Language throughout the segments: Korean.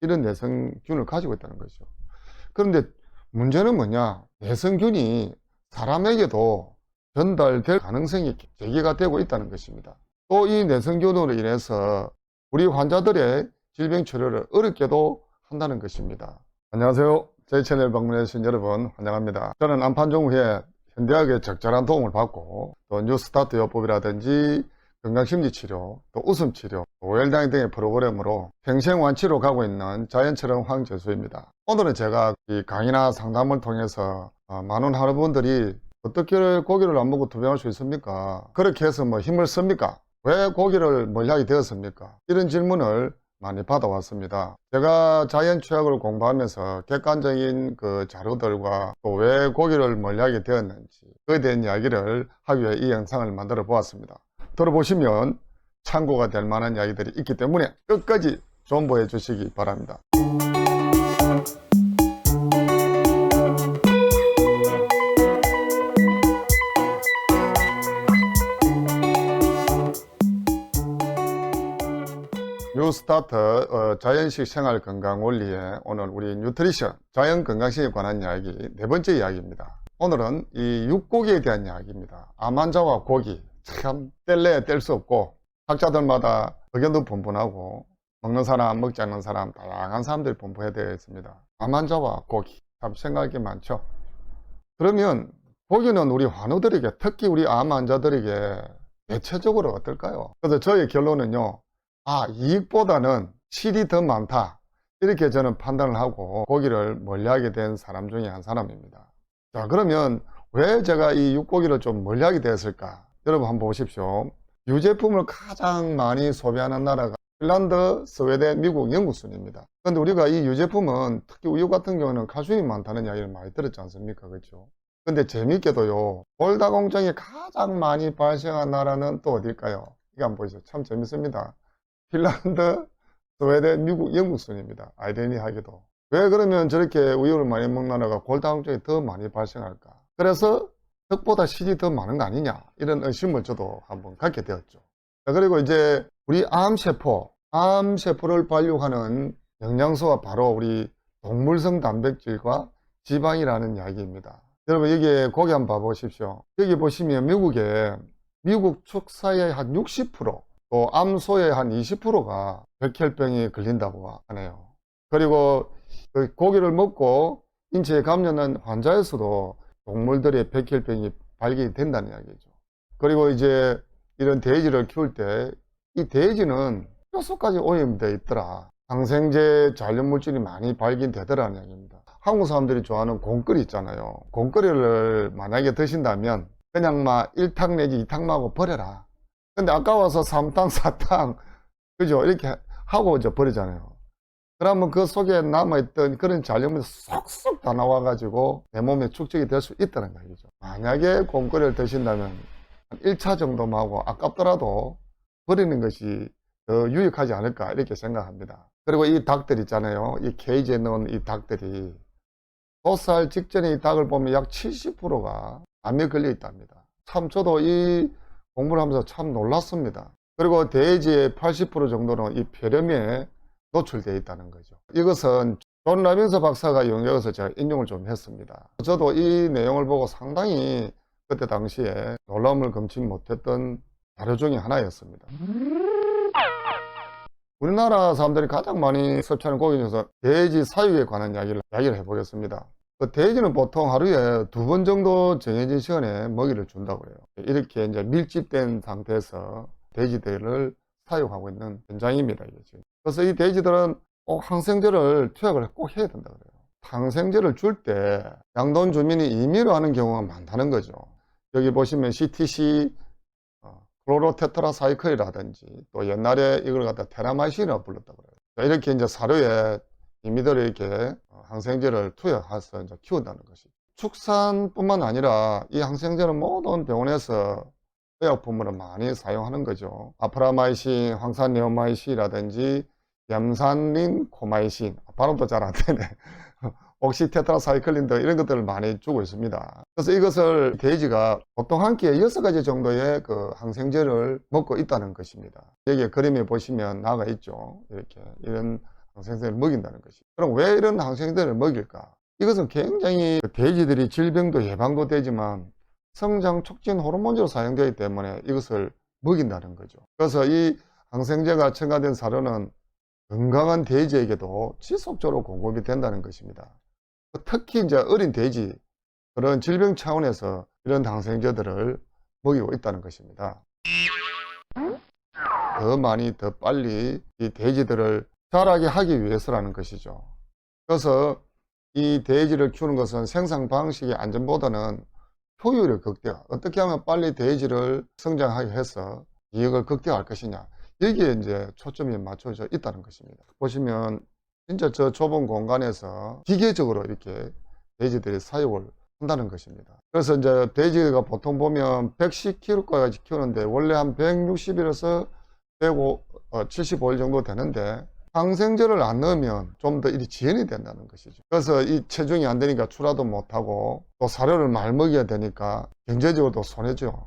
이런 내성균을 가지고 있다는 거죠. 그런데 문제는 뭐냐? 내성균이 사람에게도 전달될 가능성이 제기가 되고 있다는 것입니다. 또 이 내성균으로 인해서 우리 환자들의 질병 치료를 어렵게도 한다는 것입니다. 안녕하세요. 저희 채널 방문해주신 여러분 환영합니다. 저는 안판종 후에 현대학의 적절한 도움을 받고 또 뉴스타트 요법이라든지 건강심리치료, 또 웃음치료, 오열당 등의 프로그램으로 평생완치로 가고 있는 자연처럼 황재수입니다. 오늘은 제가 이 강의나 상담을 통해서 어, 많은 할아분들이 어떻게 고기를 안 먹고 투병할 수 있습니까? 그렇게 해서 뭐 힘을 씁니까? 왜 고기를 멀리하게 되었습니까? 이런 질문을 많이 받아왔습니다. 제가 자연 취약을 공부하면서 객관적인 그 자료들과 또 왜 고기를 멀리하게 되었는지 그에 대한 이야기를 하기 위해 이 영상을 만들어 보았습니다. 들어보시면 참고가 될 만한 이야기들이 있기 때문에 끝까지 존버해 주시기 바랍니다. 뉴스타트 어, 자연식 생활 건강 원리에 오늘 우리 뉴트리션 자연 건강식에 관한 이야기 네 번째 이야기입니다. 오늘은 이 육고기에 대한 이야기입니다. 암 환자와 고기 참 뗄래야 뗄 수 없고 학자들마다 의견도 분분하고 먹는 사람 먹지 않는 사람 다양한 사람들이 분포해 되어 있습니다. 암 환자와 고기 참 생각이 많죠. 그러면 고기는 우리 환우들에게 특히 우리 암 환자들에게 대체적으로 어떨까요? 그래서 저의 결론은요. 아, 이익보다는 실이 더 많다. 이렇게 저는 판단을 하고 고기를 멀리하게 된 사람 중에 한 사람입니다. 자, 그러면 왜 제가 이 육고기를 좀 멀리하게 되었을까? 여러분 한번 보십시오. 유제품을 가장 많이 소비하는 나라가 핀란드, 스웨덴, 미국, 영국 순입니다. 그런데 우리가 이 유제품은 특히 우유 같은 경우는 칼슘이 많다는 이야기를 많이 들었지 않습니까? 그렇죠? 근데 재밌게도요. 골다 공정이 가장 많이 발생한 나라는 또 어딜까요? 이거 한번 보시죠. 참 재밌습니다. 핀란드, 스웨덴, 미국, 영국 순입니다. 아이러니하게도. 왜 그러면 저렇게 우유를 많이 먹는 나라가 골다공증이 더 많이 발생할까? 그래서 흙보다 실이 더 많은 거 아니냐? 이런 의심을 저도 한번 갖게 되었죠. 자, 그리고 이제 우리 암세포, 암세포를 발육하는 영양소가 바로 우리 동물성 단백질과 지방이라는 이야기입니다. 여러분 여기 고기 한번 봐보십시오. 여기 보시면 미국에 미국 축사의 한 60%, 또 암소의 한 20%가 백혈병이 걸린다고 하네요. 그리고 그 고기를 먹고 인체에 감염한 환자에서도 동물들의 백혈병이 발견이 된다는 이야기죠. 그리고 이제 이런 돼지를 키울 때 이 돼지는 뼛속까지 오염되어 있더라. 항생제 잔류 물질이 많이 발견되더라는 이야기입니다. 한국 사람들이 좋아하는 공거리 있잖아요. 공거리를 만약에 드신다면 그냥 막 1탕 내지 2탕 하고 버려라. 근데 아까워서 3탕, 4탕, 그죠? 이렇게 하고 버리잖아요. 그러면 그 속에 남아있던 그런 잔류물이 쏙쏙 다 나와가지고 내 몸에 축적이 될 수 있다는 거죠. 만약에 곰거리를 드신다면 한 1차 정도만 하고 아깝더라도 버리는 것이 더 유익하지 않을까 이렇게 생각합니다. 그리고 이 닭들 있잖아요. 이 케이지에 넣은 이 닭들이 도살 직전에 이 닭을 보면 약 70%가 암에 걸려 있답니다. 참 저도 이 공부를 하면서 참 놀랐습니다. 그리고 돼지의 80% 정도는 이 폐렴에 노출되어 있다는 거죠. 이것은 존 라빈서 박사가 영역에서 제가 인용을 좀 했습니다. 저도 이 내용을 보고 상당히 그때 당시에 놀라움을 금치 못했던 자료 중에 하나였습니다. 우리나라 사람들이 가장 많이 섭취하는 고기 중에서 돼지 사육에 관한 이야기를, 이야기를 해보겠습니다. 그 돼지는 보통 하루에 두 번 정도 정해진 시간에 먹이를 준다고 해요. 이렇게 이제 밀집된 상태에서 돼지들을 사육하고 있는 현장입니다. 이게 지금. 그래서 이 돼지들은 꼭 항생제를 투약을 꼭 해야 된다 그래요. 항생제를 줄 때 양돈 주민이 임의로 하는 경우가 많다는 거죠. 여기 보시면 CTC 어, 클로로테트라사이클이라든지 또 옛날에 이걸 갖다 테라마이신이라고 불렀다고 그래요. 이렇게 이제 사료에 이렇게 어, 항생제를 투약해서 이제 키운다는 것이. 축산뿐만 아니라 이 항생제는 모든 병원에서 의약품으로 많이 사용하는 거죠. 아프라마이신, 황산네오마이신이라든지 염산린 코마이신, 발음도 잘 안 되네. 옥시테트라사이클린 등 이런 것들을 많이 주고 있습니다. 그래서 이것을 돼지가 보통 한 끼에 여섯 가지 정도의 그 항생제를 먹고 있다는 것입니다. 여기 그림에 보시면 나가 있죠. 이렇게 이런 항생제를 먹인다는 것이. 그럼 왜 이런 항생제를 먹일까? 이것은 굉장히 그 돼지들이 질병도 예방도 되지만 성장 촉진 호르몬으로 사용되기 때문에 이것을 먹인다는 거죠. 그래서 이 항생제가 첨가된 사료는 건강한 돼지에게도 지속적으로 공급이 된다는 것입니다. 특히 이제 어린 돼지, 그런 질병 차원에서 이런 항생제들을 먹이고 있다는 것입니다. 더 많이, 더 빨리 이 돼지들을 자라게 하기 위해서라는 것이죠. 그래서 이 돼지를 키우는 것은 생산 방식의 안전보다는 효율을 극대화. 어떻게 하면 빨리 돼지를 성장하게 해서 이익을 극대화할 것이냐. 여기에 이제 초점이 맞춰져 있다는 것입니다. 보시면 진짜 저 좁은 공간에서 기계적으로 이렇게 돼지들이 사육을 한다는 것입니다. 그래서 이제 돼지가 보통 보면 110kg까지 키우는데 원래 한 160일에서 105, 어, 75일 정도 되는데 항생제를 안 넣으면 좀 더 일이 지연이 된다는 것이죠. 그래서 이 체중이 안 되니까 출하도 못하고 또 사료를 많이 먹여야 되니까 경제적으로도 손해죠.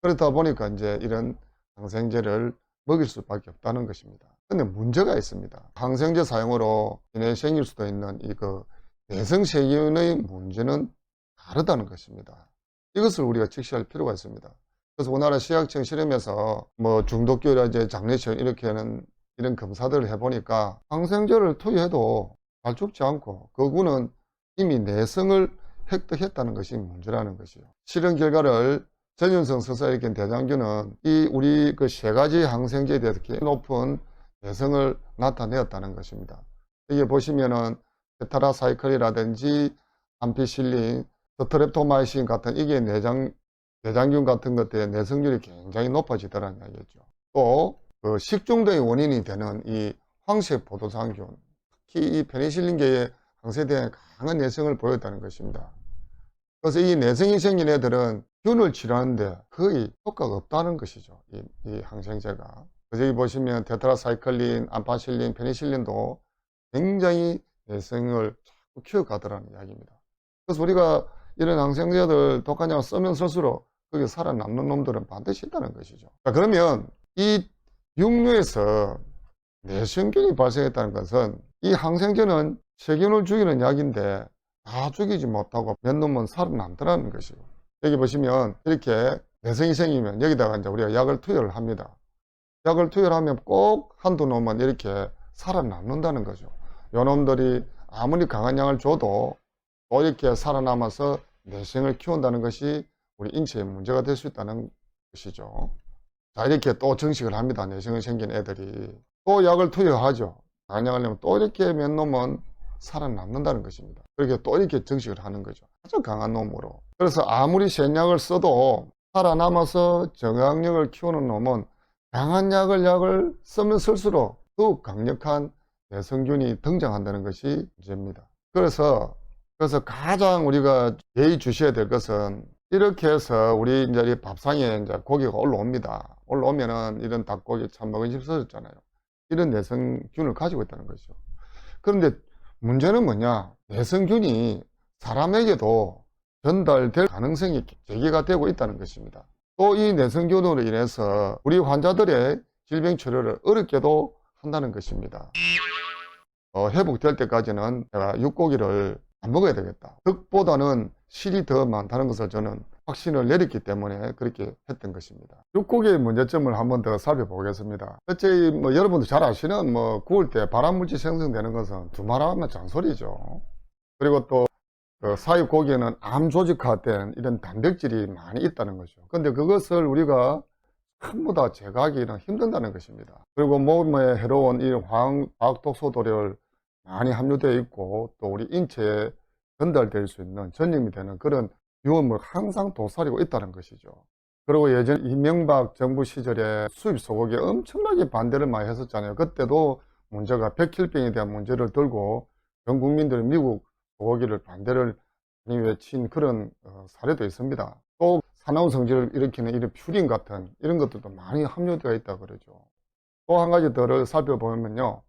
그렇다 보니까 이제 이런 항생제를 먹일 수밖에 없다는 것입니다. 근데 문제가 있습니다. 항생제 사용으로 인해 생길 수도 있는 이그 내성세균의 문제는 다르다는 것입니다. 이것을 우리가 직시할 필요가 있습니다. 그래서 우리나라 시약청 실험에서 뭐 중독교라든지 장내시험 이렇게 하는 이런 검사들을 해보니까 항생제를 투여해도 잘 죽지 않고 그구는 이미 내성을 획득했다는 것이 문제라는 것이요. 실험 결과를 전윤성 서사일으킨 대장균은 이 우리 그 세 가지 항생제에 대해서 높은 내성을 나타내었다는 것입니다. 여기 보시면은 테타라사이클이라든지 암피실린, 스트랩토마이신 같은 이게 내장 내장균 같은 것들의 내성률이 굉장히 높아지더라는 이야기죠. 또, 그 식중독의 원인이 되는 이 황색 포도상균, 특히 이 페니실린계의 항세대에 강한 내성을 보였다는 것입니다. 그래서 이 내성이 생긴 애들은 균을 치료하는데 거의 효과가 없다는 것이죠. 이, 이 항생제가. 여기 보시면 테트라사이클린, 암파실린, 페니실린도 굉장히 내성을 자꾸 키워가더라는 이야기입니다. 그래서 우리가 이런 항생제들 독한 약을 쓰면 쓸수록 거기 살아남는 놈들은 반드시 있다는 것이죠. 자, 그러면 이 육류에서 내성균이 발생했다는 것은 이 항생제는 세균을 죽이는 약인데 다 죽이지 못하고 몇 놈은 살아남더라는 것이고 여기 보시면 이렇게 내성이 생기면 여기다가 이제 우리가 약을 투여를 합니다. 약을 투여를 하면 꼭 한두 놈은 이렇게 살아남는다는 거죠. 요 놈들이 아무리 강한 약을 줘도 또 이렇게 살아남아서 내성을 키운다는 것이 우리 인체에 문제가 될 수 있다는 것이죠. 자, 이렇게 또 정식을 합니다. 내성이 생긴 애들이. 또 약을 투여하죠. 강한 약을 내면 또 이렇게 몇 놈은 살아남는다는 것입니다. 그렇게 또 이렇게 정식을 하는 거죠. 아주 강한 놈으로. 그래서 아무리 센 약을 써도 살아남아서 정약력을 키우는 놈은 강한 약을 약을 쓰면 쓸수록 더욱 강력한 내성균이 등장한다는 것이 문제입니다. 그래서 그래서 가장 우리가 예의 주셔야 될 것은 이렇게 해서 우리 이제 이 밥상에 이제 고기가 올라옵니다. 올라오면은 이런 닭고기 참 먹은집스럽잖아요. 이런 내성균을 가지고 있다는 거죠. 그런데 문제는 뭐냐? 내성균이 사람에게도 전달될 가능성이 제기가 되고 있다는 것입니다. 또 이 내성균으로 인해서 우리 환자들의 질병 치료를 어렵게도 한다는 것입니다. 어, 회복될 때까지는 내가 육고기를 안 먹어야 되겠다. 덕보다는 실이 더 많다는 것을 저는 확신을 내렸기 때문에 그렇게 했던 것입니다. 육고기의 문제점을 한번 더 살펴보겠습니다. 첫째, 뭐 여러분도 잘 아시는 뭐 구울 때 발암물질 생성되는 것은 두말하면 잔소리죠. 그리고 또 그 사육 고기에는 암 조직화된 이런 단백질이 많이 있다는 거죠. 근데 그것을 우리가 전부 다 제거하기는 힘든다는 것입니다. 그리고 몸에 해로운 이 화학, 화학독소들을 많이 함유되어 있고 또 우리 인체에 전달될 수 있는 전염이 되는 그런 유험을 항상 도사리고 있다는 것이죠. 그리고 예전 이명박 정부 시절에 수입 소고기에 엄청나게 반대를 많이 했었잖아요. 그때도 문제가 백혈병에 대한 문제를 들고 전 국민들이 미국 소고기를 반대를 외친 그런 어, 사례도 있습니다. 또 산화운 성질을 일으키는 이런 퓨린 같은 이런 것들도 많이 함유되어 있다 그러죠. 또 한 가지 더를 살펴보면요.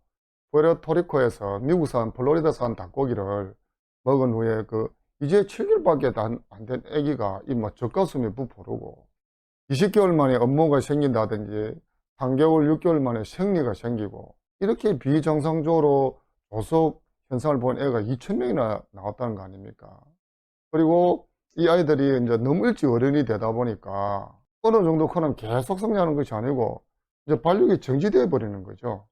푸에르토리코에서 미국산 플로리다산 닭고기를 먹은 후에 그 이제 7개월밖에 안 된 아기가 이뭐 젖가슴이 부풀고 20개월 만에 업무가 생긴다든지 3개월, 6개월 만에 생리가 생기고 이렇게 비정상적으로 조속 현상을 본 애가 2,000명이나 나왔다는 거 아닙니까? 그리고 이 아이들이 이제 너무 일찍 어른이 되다 보니까 어느 정도 커는 계속 성장하는 것이 아니고 이제 발육이 정지되어 버리는 거죠.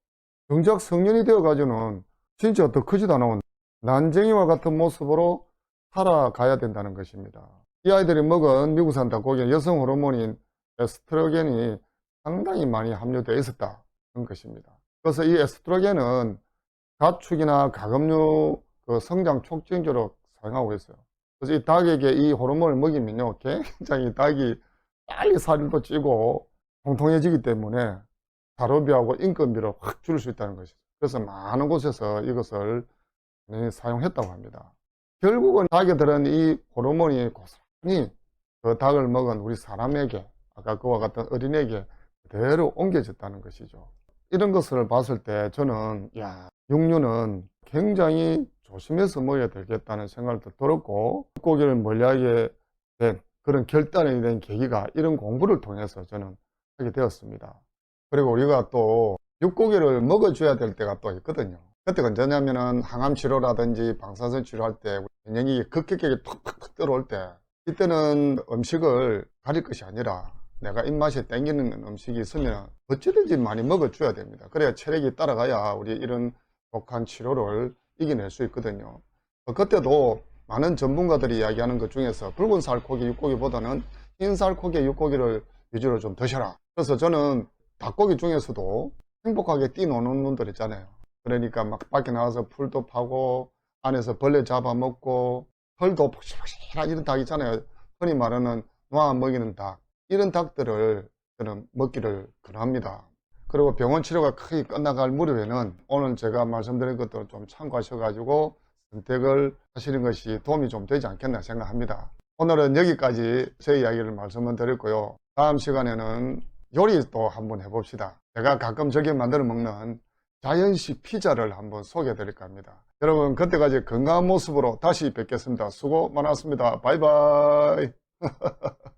정작 성년이 되어 가지고는 진짜 더 크지도 않은 난쟁이와 같은 모습으로 살아가야 된다는 것입니다. 이 아이들이 먹은 미국산 닭고기는 여성 호르몬인 에스트로겐이 상당히 많이 함유되어 있었다는 것입니다. 그래서 이 에스트로겐은 가축이나 가금류 그 성장 촉진제로 사용하고 있어요. 그래서 이 닭에게 이 호르몬을 먹이면요, 굉장히 닭이 빨리 살도 찌고 통통해지기 때문에 사료비하고 인건비를 확 줄일 수 있다는 것이죠. 그래서 많은 곳에서 이것을 사용했다고 합니다. 결국은 닭에 들은 이 호르몬이 고스란히 그 닭을 먹은 우리 사람에게 아까 그와 같은 어린에게 그대로 옮겨졌다는 것이죠. 이런 것을 봤을 때 저는 야 육류는 굉장히 조심해서 먹어야 되겠다는 생각도 들었고 고기를 멀리하게 된 그런 결단이 된 계기가 이런 공부를 통해서 저는 하게 되었습니다. 그리고 우리가 또 육고기를 먹어줘야 될 때가 또 있거든요. 그때가 언제냐면은 항암 치료라든지 방사선 치료할 때 면역력이 급격하게 톡톡톡 들어올 때 이때는 음식을 가릴 것이 아니라 내가 입맛에 땡기는 음식이 있으면 어찌든지 많이 먹어줘야 됩니다. 그래야 체력이 따라가야 우리 이런 독한 치료를 이겨낼 수 있거든요. 어, 그때도 많은 전문가들이 이야기하는 것 중에서 붉은 살코기, 육고기보다는 흰 살코기, 육고기를 위주로 좀 드셔라. 그래서 저는 닭고기 중에서도 행복하게 뛰노는 분들 있잖아요. 그러니까 막 밖에 나가서 풀도 파고 안에서 벌레 잡아먹고 털도 폭실폭실한 이런 닭 있잖아요. 흔히 말하는 놓아 먹이는 닭. 이런 닭들을 저는 먹기를 권합니다. 그리고 병원 치료가 크게 끝나갈 무렵에는 오늘 제가 말씀드린 것들을 좀 참고하셔가지고 선택을 하시는 것이 도움이 좀 되지 않겠나 생각합니다. 오늘은 여기까지 제 이야기를 말씀을 드렸고요. 다음 시간에는 요리 또 한번 해봅시다. 제가 가끔 저게 만들어 먹는 자연식 피자를 한번 소개해 드릴까 합니다. 여러분 그때까지 건강한 모습으로 다시 뵙겠습니다. 수고 많았습니다. 바이바이.